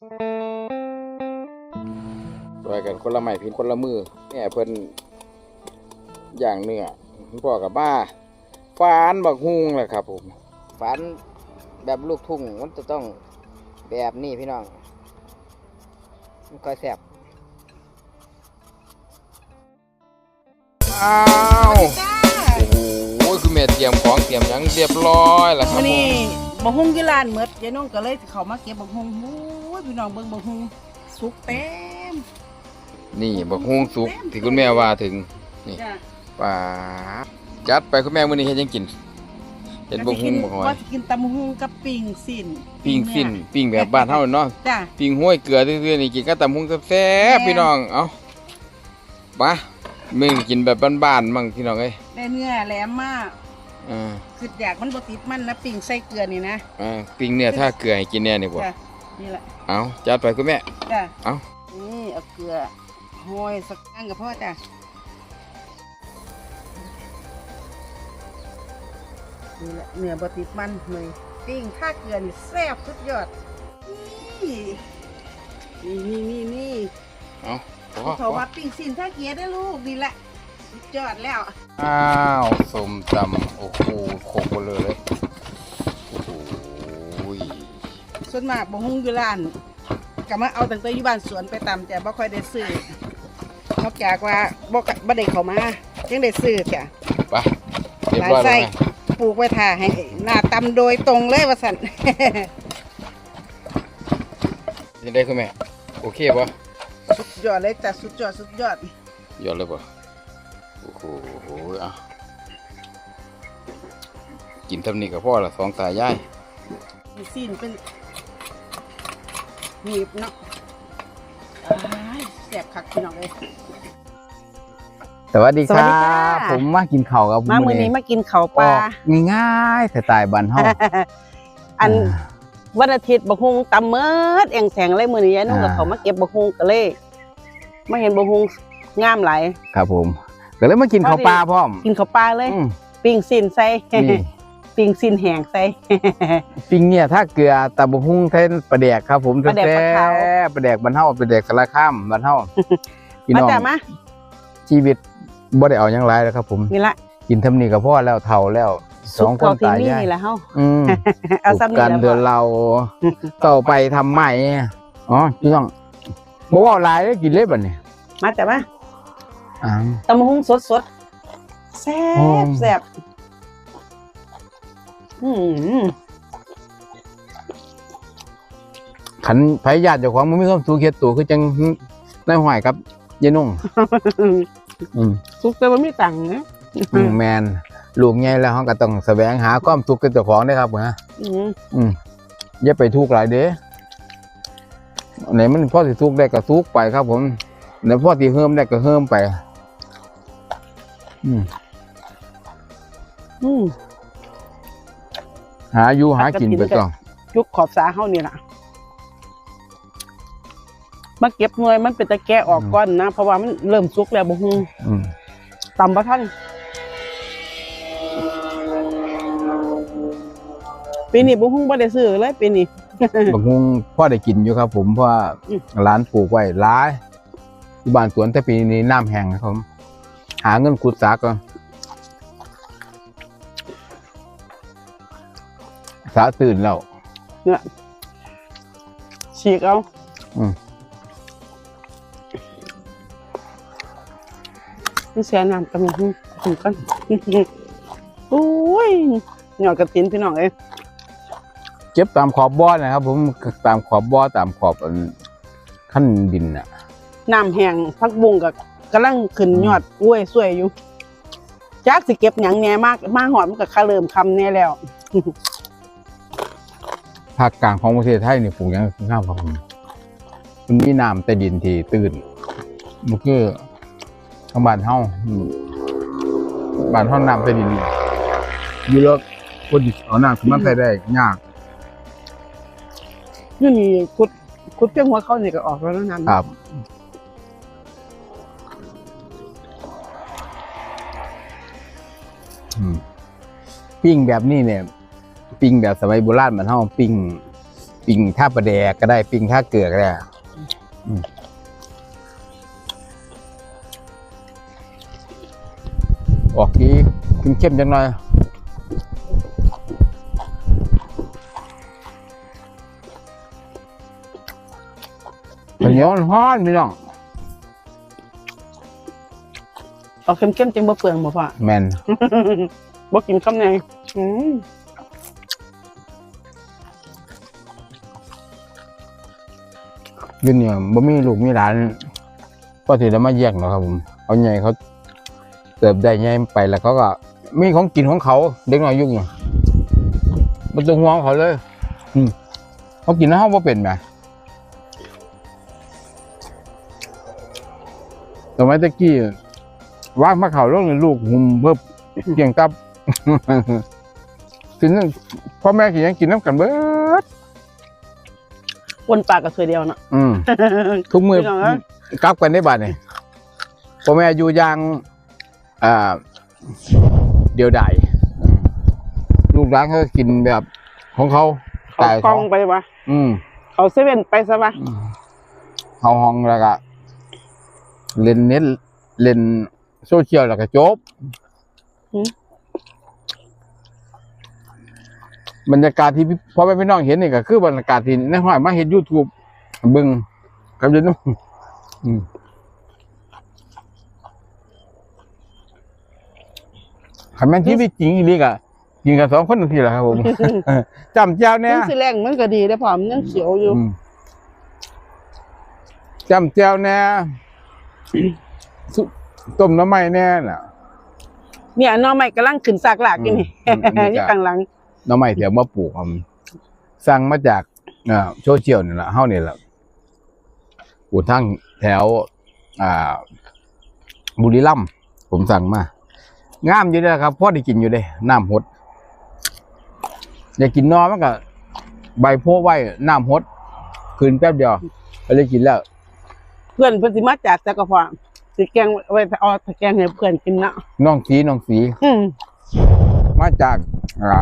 ซอยกันคนละไม้พินคนละมือแม่ยเพิ่นอย่างเนื้อพ่อกับบ้าฟานบักฮุงแหละครับผมฝันแบบลูกทุ่งมันจะต้องแบบนี้พี่น้องมันก็แซ่บอ้าวโอ้โหคือแม่เตรียมของเตรียมยังเรียบร้อยแล้วครับผม นี้บ่ฮุงอยู่ร้านหมดยายน้องก็เลยเข้ามาเก็บบ่ฮุงโอ้ยพี่น้องเบิ่งบ่ฮุงสุกเต็มนี่บักฮุงสุกที่คุณแม่ว่าถึงนี่จ้ะป้าดจัดไปคุณแม่มื้อนี้เฮ็ดหยังกินเฮ็ดบักฮุงบักหอยก็สิกินตำบักฮุงกับปิ้งสิ้นปิ้งสิ้นปิ้งแบบบ้านเฮาเนาะจ้ะ ปิ้งห้วยเกลือซื่อๆนี่กินกับตำฮุงแซ่บๆพี่น้องเอ้าไปมึงกินแบบบ้านๆมั่งพี่น้องเอ้ยได้เนื้อแหลมมาก อ่าคืออยากมันบ่ติดมันนะปิ้งใส่เกลือนี่นะอ่าปิ้งเนื้อถ้าเกลือให้กินแน่นี่บ่จ้ะนี่แหละเอาจัดไปคุณแม่ จ้ะเอ้านี่เอาเกลือห้อยสักอันกับพ่อจ้ะนี่แหละเนื้อบ่ติดมันเลยปิ้งข้าเกลือนี่แซ่บสุดยอดนี่นี่นี่นี่เอาพอเขาว่าปิ้งสินท่าเกียได้อลูกนี่แหละสุดยอดแล้ว อ้าวสมตำโอ้โหโคกหมดเลยโอ้โหส่วนมากบ่ฮุงอยู่ร้านก็มาเอาตั้งแต่อยู่บ้านสวนไปตำแต่บ่ค่อยได้ซื้อนอกจากว่าบ่กะบ่ได้เข้ามายังได้ซื้อจ้ะไปเรียบร้อยหลายไส้แล้วนะปลูกไว้ท่าให้หน้าตำโดยตรงเลยว่าซั่นยังได้คุณแม่โอเคป่ะสุดยอดเลยจ้ะสุดยอดสุดยอด ยอดเลยป่ะ โอ้โหอะกินทำนี่กับพ่อละสองตายายมีซีนเป็นหนีบเนาะอ้ายแซ่บคักพี่น้องเอ้ยสวัสดีสวัสดีค่ะผมมากินข้าวกับมามื้อนี้มากินข้าวปลาง่ายๆสไตล์บ้านเฮาอันวันอาทิตย์บกฮุงตำเมิดเองแสงเลยมื้อนี้ยายนุ่งกับอ่าเขามาเก็บบกฮุงก็เลยมาเห็นบกฮุงงามหลายครับผม ก็เลยมากินข้าวปลาพร้อม กินข้าวปลาเลย อืม ปิ้งสินใส่นี่ ปิ้งสินแห้งใส่ ปิ้งเนี่ยถ้าเกลือตะบะพุงเทนปลาแดกครับ ผมปลาแดกปลาขาวแซ่บปลาแดกบ้านเฮาปลาแดกสารคามบ้านเฮาพี่มาน้องจ้ะมาชีวิตบ่ได้เอาหยังหลายแล้วครับ ผมนี่ละกินทำนี่กับพ่อแล้วเฒ่าแล้วสองคนสุกเท่ตายที่ยายนี่แหละเฮาอืมเอาซ้ำกันี่นแหละเดือนเราต่อไปทำใหม่อ๋อพี่น้องบ่ว่าหลายเลยกินเลยบัดนี้มาจ้ะมา อ่าตำบักฮุงสดๆแซ่หอมบแซ่บอืมขันไผญาติเจ้าของมันมีความสุขเฮ็ดตัวคือจังนายห้อยครับยายนุ่งอืมสุกแต่ว่ามีตังค์นะอืมแมนลูกใหญ่แล้วเขาก็ต้องแสวงหาความสุขกับเจ้าของได้ครับนะอืมอืมอย่าไปทุกข์หลายเด้อันไหนมันพ่อสิทุกข์ได้ก็ทุกข์ไปครับ ผมไหนพ่อสิเฮิมได้ก็เฮิมไป อืมอืมหาอยู่หากินไปก่อนยุคขอบสาเฮานี่ล่ะมาเก็บหน่วยมันเป็นตะแกะออกก่อนนะ เพราะว่ามันเริ่มสุกแล้วบ่ฮู้อืมตำบ่ทันปีนี้บ่ฮู้บ่ได้ซื้อเลยปีนี้บางคงพ่อได้กินอยู่ครับ ผมเพราะว่าอืมร้านปลูกไว้หลายที่บ้านสวนแต่ปีนี้น้ำแห้งครับผม หาเงินขุดสาก่อนสาตื่นแล้ว เนี่ยฉีกเอาอืม นี่เสียน้ำตำบักหุ่งกินกันโอ้ยหยอดกระตินพี่น้องเอ้ยเก็บตามขอบบ่อนะครับ ผมตามขอบบ่อตามขอบอันขั้นดินน่ะ น้ำแห้งพักบุ้งกับ กำลังขึ้นยอดกล้วยสวยอยู่จักสิเก็บหยังแหน่มากมาหอดมันก็คาเริ่มคำแน่แล้ว ภาคกลางของประเทศไทยนี่ปลูกหยังข้าวครับผมมันมีน้ำใต้ดินที่ตื้นมันคือทางบ้านเฮาอืมบ้านเฮาน้ำใต้ดินอยู่แล้วคนที่เอาน้ำขึ้นมาใส่ได้ยาก นี่นี่คุดคุดเพียงหัวเขานี่ก็ออกแล้วนะน้ำครับ ปิ้งแบบนี้เนี่ย ปิ้งแบบสมัยโบราณมันเฮาปิ้งปิ้งท่าประแดกก็ได้ปิ้งท่าเกลือก็ได้อืมออกดีเข้มๆจังหน่อยข้าวเหนียวฮ้อนพี่น้องเอาเข้มๆจังบ่เปลืองบ่พ่อแมน บ่กินคำไหนอืมยืนเนี่ยบ่มีลูกมีหลานก็ถือแล้วมาแยกเนาะครับผม เอาใหญ่เขาเติบได้ใหญ่ไปแล้วเขาก็มีของกินของเขา เด็กน้อยยุ่งมันต้องห่วงเขาเลย อืมเขากินแล้วเขาบ่เป็นไหมสมัยตะกี้วางมาเขาลงเลยลูกหุ่มเพิ่มเกี่ยงตับ กินนั่นพ่อแม่กินยังกินน้ำกันเบิดวนปากกับถ้วยเดียวเนาะอืมทุกมือพี่น้องเอ้ย กลับกันได้บัดนี่พ่อแม่อยู่อยางอ่าเดียวดายลูกหลานเขาก็กินแบบของเขาเอาตายกล้เขาองไปวะอืมเอาเซเว่นไปซะวะเขาห้องแล้วก็เล่นเน็ตเล่นโซเชียลแล้วก็จบ บรรยากาศที่พี่พ่อแม่พี่น้องเห็นนี่ก็คือบรรยากาศที่ในห้อยมาเห็นยูทูบเบึงกับเดี๋ยวนู้นอืมขันแม่นที่พี่จริงอีหลีกอะกินกันสองคนทีแหละครับผม จำเจ้าเนี่ย มันสิแรงมันก็ดีได้อพอมันยังเขียวอยู่ อืมจำเจ้าแน่สุต้มน้ำไม้แน่น่ะ เนี่ยหน้อใหม่กำลังขึ้นซากหลากอยู่นี่อืมอืมอืมอยู่ข้างหลัง น้ำไม้เดี๋ยวมาปลูกครับสั่งมาจากอ่าโซเชียลนี่แหละเฮานี่แหละปลูกทั้งแถว อ่า บุรีรัมย์ผมสั่งมางามอยู่เลยครับพ่อได้กินอยู่เด้น้ำหดอยากกินนอมันก็ใบโพไว้น้ำหดคืนแป๊บเดียวก็เลยกินแล้ว เพื่อนเพิ่นสิมาจากจักรพรรดิสิแกงไว้เอาตะแกงให้เพื่อนกินเนาะน้องสีน้องสี อืม มาจาก อ่า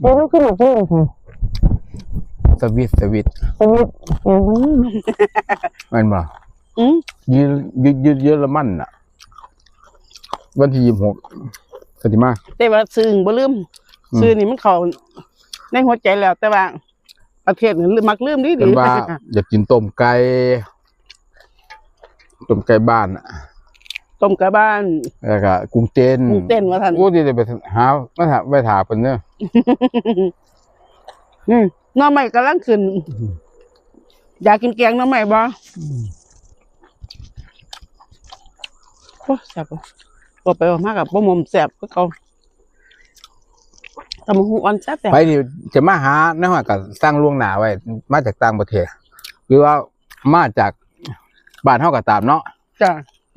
เดี๋ยวขึ้นอีกทีค่ะสวิตสวิตสวิตอืมแมันบ่อืมยืดยืดยืดเยอรมันอะ วันที่ยี่สิบหกสติมาแต่ว่าซื้อบ่ลืมอืมซื้อนี่มันเข้าในหัวใจแล้ว แต่ว่าประเทศนี่ลืมมักลืมดีเป็ดีนว่าอยากกินต้มไก่ต้มไก่บ้านอะ ต้มกระบ้าน แล้วก็กุ้งเต้นกุ้งเต้นว่าซั่นโอ้ดีจะไปหามาถามไปถามเพิ่นเด้ออืมหน้อใหม่กำลังขึ้น อยากกินแกงหน้อใหม่บ่โอ้แซ่บบ่บ่ไปว่ามากับบ่มมแซ่บคือเก่าตำบักหูอ่อนแซ่บแซ่บไปนี่จะมาหาในห้อยก็สร้างล่วงหน้าไว้ มาจากต่างประเทศ หรือว่ามาจากบ้านเฮาก็ตามเนาะจ้ะ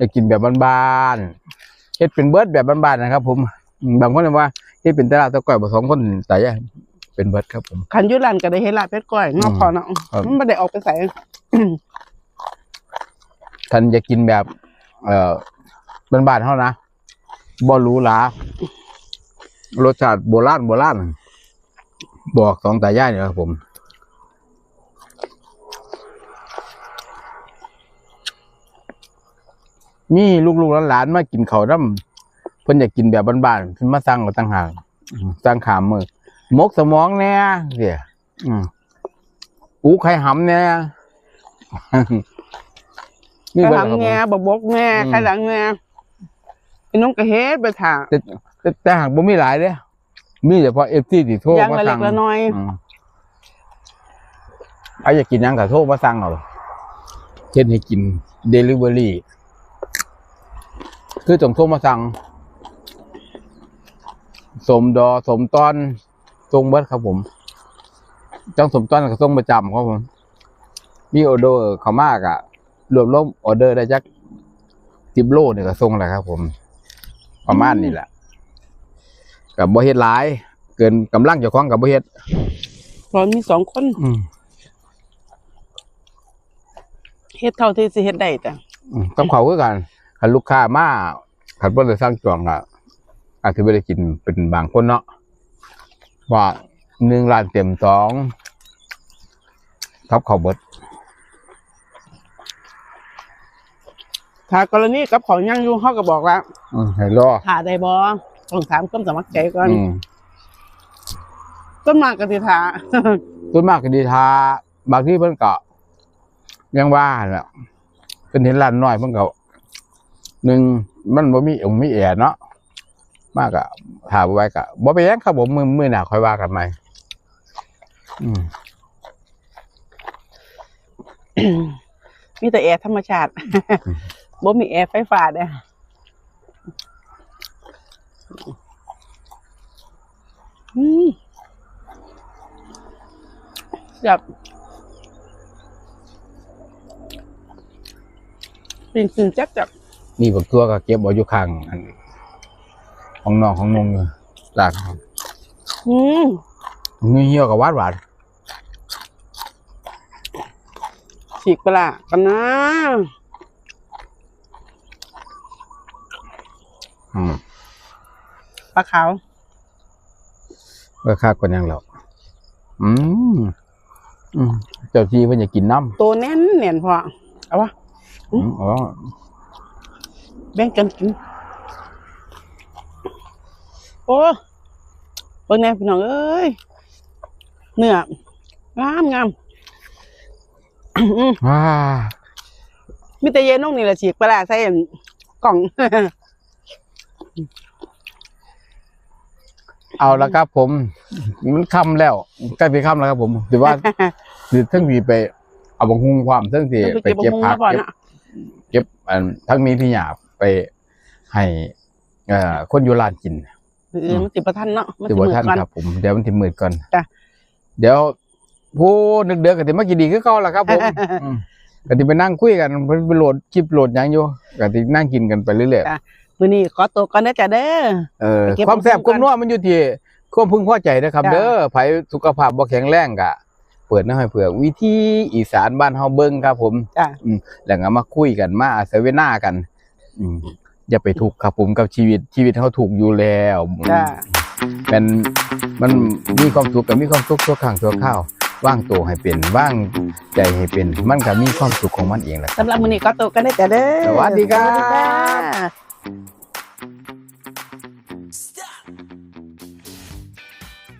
จะกินแบบบ้านๆเฮ็ดเป็นเบิร์ดแบบบ้านๆนะครับ ผมอืมบางคนว่าเฮ็ดเป็นตลาดตะก้อยผสมคนแต่ยะเป็นเบิร์ดครับผมคันอยุรันก็ได้เฮ็ดลาบเป็ดก้อยเงาะพอเนาะครับมันบ่ได้ออกไปใส่ท่านจะกินแบบ เอ่อบ้านๆเท่านะบ่หรูหรารสชาติโบราณโบราณบอกสองตายายเนี่ยครับผม มีลูกๆหลานๆมากินเขาวน้ำเพิ่นอยากกินแบบบ้านๆเพิ่นมาสั่งก็ตั้งหากอืมสั่งขามมือมกสมองแน่เดี๋ยอืมอูไข่หำแน่ไข่เบิดหลังครับผมแง่บกบกแง่อืมไข่หลังแง่ไอ้น้องก็เฮ็ดไปถาแต่แต่แต่หากบ่มีหลายเด้อมีเฉพาะ FC ที่โทรอย่างมาละเล็สั่กงละน้อยอืมใครอยากกินหยังก็โทรมาสั่งเอาเช่นให้กิน Delivery คือต้องโทรมาสั่ง สมดอสมตอนทรงเบิดครับผม จังสมตอนก็ส่งประจำครับผม มีออเดอร์เขามากอะรวมรวมออเดอร์ได้จักสิบโลเนี่ยก็ส่งแหละครับ ผม ประมาณนี้แหละกับบ่เฮ็ดหลาย เกินกำลังเจ้าของกับบ่เฮ็ดตอนมีสองคนอืมเฮ็ดเท่าที่สิเฮ็ดได้แต่ อืมต้องเขาคือกัน คันลูกค้ามาคันบ่ได้สร้างจองอะอาจจะบ่ได้กินเป็นบางคนเนาะว่าหนึ่งล้านเต็มสองทับเขาวเบิดถ้ากรณีกับของยังอยู่เขาก็บอกว่าอืมให้รอถ่าได้บ่ต้องถามความสมัครใจก่อนอืมต้นมากกติถาส่วนมากก็ดีทาบางที่เพิ่นก็ยังว่าแหละเป็นเห็นร้านน้อยเพิ่นก็ หนึ่งมันบ่มีองค์มีแอร์เนาะมากอะถามไว้ก็บ่ไปนหยังครับผมมือมือหน้าค่อยว่ากันใหม่อืมมีแต่แอร์ธรรมชาติบ่มีแอร์ไฟฟ้าเด้ออืมแบบปิ่งปิ่งจักจัก นี่บักตัวก็เก็บเอาอยู่ข้างอันของน้องของนงอยู่ลากครับอืมเงี้ยเหี่ยวกับหวานหวานฉีกปลาร้ากันนะอืมปลาขาวเมื่อคักกว่ายังแล้วอืมอืมเจ้าที่เพิ่นอยากกินน้ำตัวแน่นแน่นพอเอาวะอืมอ๋อ แบ่งกันกิน โอ้เบิ่งแน่พี่น้องเอ้ยเนื้องามงามอื้อว้ามีแต่เย็นนุ่งนี่แหละฉีกปลาร้าใส่อันกล่อง เอาละครับผม มันค่ำแล้วใกล้ไปค่ำแล้วครับผมถือว่าคือทั้งมีไป เอาบังคุงความทั้งที่ไปไปเก็บเก็บบัผักกหุ่งมาก่อนเก็บน่ะเก็บอันทั้งนี้พี่หยาบ ไปให้เอ่อคนอยู่ร้านกินเออมันสิบ่ทันเนาะมันถืสิอว่ามืดท่านก่อนครับผมเดี๋ยวมันถึมืดก่อนจ้ะเดี๋ยวผู้นึกเดือกันที่มากินดีก็เก่าละครับผมอืมกันที่ไปนั่งคุยกันไปโหลดคลิปโหลดหยังอยู่กันที่นั่งกินกันไปเรื่อยจ้ะมื้อนี้ขอตัวก่อนเด้อจ้ะเด้อๆเออไปเก็บความแซ่บของความนัวมันอยู่ที่ความพึงพอใจนะครับจ้ะเด้อไผสุขภาพบ่แข็งแรงกะเปิดน้ำให้เผือกวิธีอีสานบ้านเฮาเบิ่งครับผมจ้ะแล้วก็มาคุยกันมาเสวนากัน อืมอย่าไปทุกข์ครับผมกับชีวิตชีวิตเขาถูกอยู่แล้วจ้ะเป็นมันมีความสุขกับมีความสุขชั่วครั้งชั่วคราวว่างตัวให้เป็นว่างใจให้เป็น มันก็มีความสุขของมันเองแหละสำหรับมื้อนี้ขอตัวกันเด้อจ้ะเด้อสวัสดีครับสวัสดีจ้า